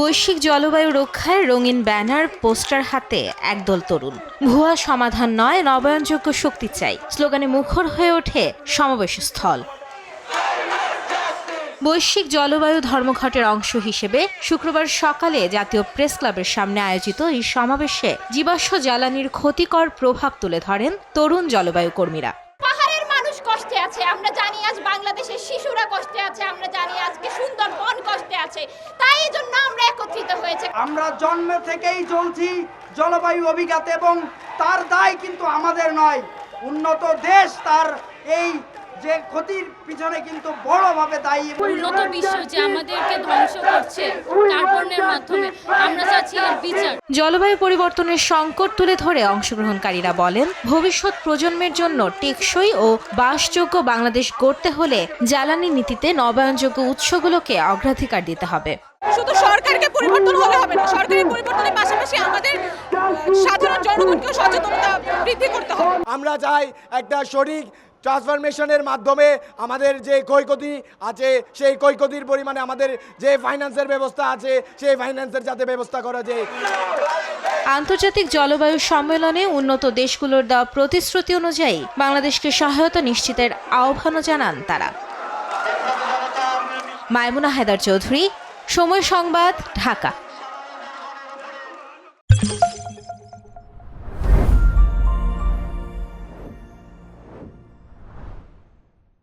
বৈশ্বিক জলবায়ু রক্ষায় রঙিন ব্যানার, পোস্টার হাতে একদল তরুণ। ভুয়া সমাধান নয়, নবায়নযোগ্য শক্তি চাই। স্লোগানে মুখর হয়ে ওঠে সমাবেশ স্থল বৈশ্বিক জলবায়ু ধর্মঘটের অংশ হিসেবে শুক্রবার সকালে জাতীয় প্রেস ক্লাবের সামনে আয়োজিত এই সমাবেশে জীবাশ্ম জ্বালানির ক্ষতিকর প্রভাব তুলে ধরেন তরুণ জলবায়ু কর্মীরা। পাহাড়ের মানুষ কষ্টে আছে, আমরা জানি আজ বাংলাদেশের শিশুরা কষ্টে আছে, আমরা জানি আজকে কষ্টে আছে। তাই জন্য আমরা একত্রিত হয়েছে। আমরা জন্ম থেকেই চলছি জলবায়ু অভিজ্ঞতা এবং তার দায় কিন্তু আমাদের নয়। উন্নত দেশ তার এই যে ক্ষতির পিছনে কিন্তু বড়ভাবে দায়ী। উন্নত বিশ্ব যে আমাদেরকে ধ্বংস করছে কার্বনের মাধ্যমে বিচার। জলবায়ু পরিবর্তনের সংকট তুলে ধরে অংশগ্রহণকারীরা বলেন ভবিষ্যৎ প্রজন্মের জন্য টেকসই ও বাসযোগ্য বাংলাদেশ গড়তে হলে জ্বালানি নীতিতে নবায়নযোগ্য উৎসগুলোকে অগ্রাধিকার দিতে হবে। শুধু সরকারকে পরিবর্তন হলে হবে না সরকারের পরিবর্তনের পাশাপাশি আমাদের সাধারণ জনগণকেও সচেতনতা বৃদ্ধি করতে হবে। আমরা চাই একটা সঠিক ট্রান্সফরমেশনের মাধ্যমে আমাদের যে ক্ষয়ক্ষতি আছে, সেই ক্ষয়ক্ষতির পরিমাণে আমাদের যে ফাইন্যান্সের ব্যবস্থা আছে, সেই ফাইন্যান্সের যাতে ব্যবস্থা করা যায়। আন্তর্জাতিক জলবায়ু সম্মেলনে উন্নত দেশগুলোর দেওয়া প্রতিশ্রুতি অনুযায়ী বাংলাদেশকে সহায়তা নিশ্চিতের আহ্বানও জানান তারা। মায়মুনা হায়দার চৌধুরী, সময় সংবাদ, ঢাকা।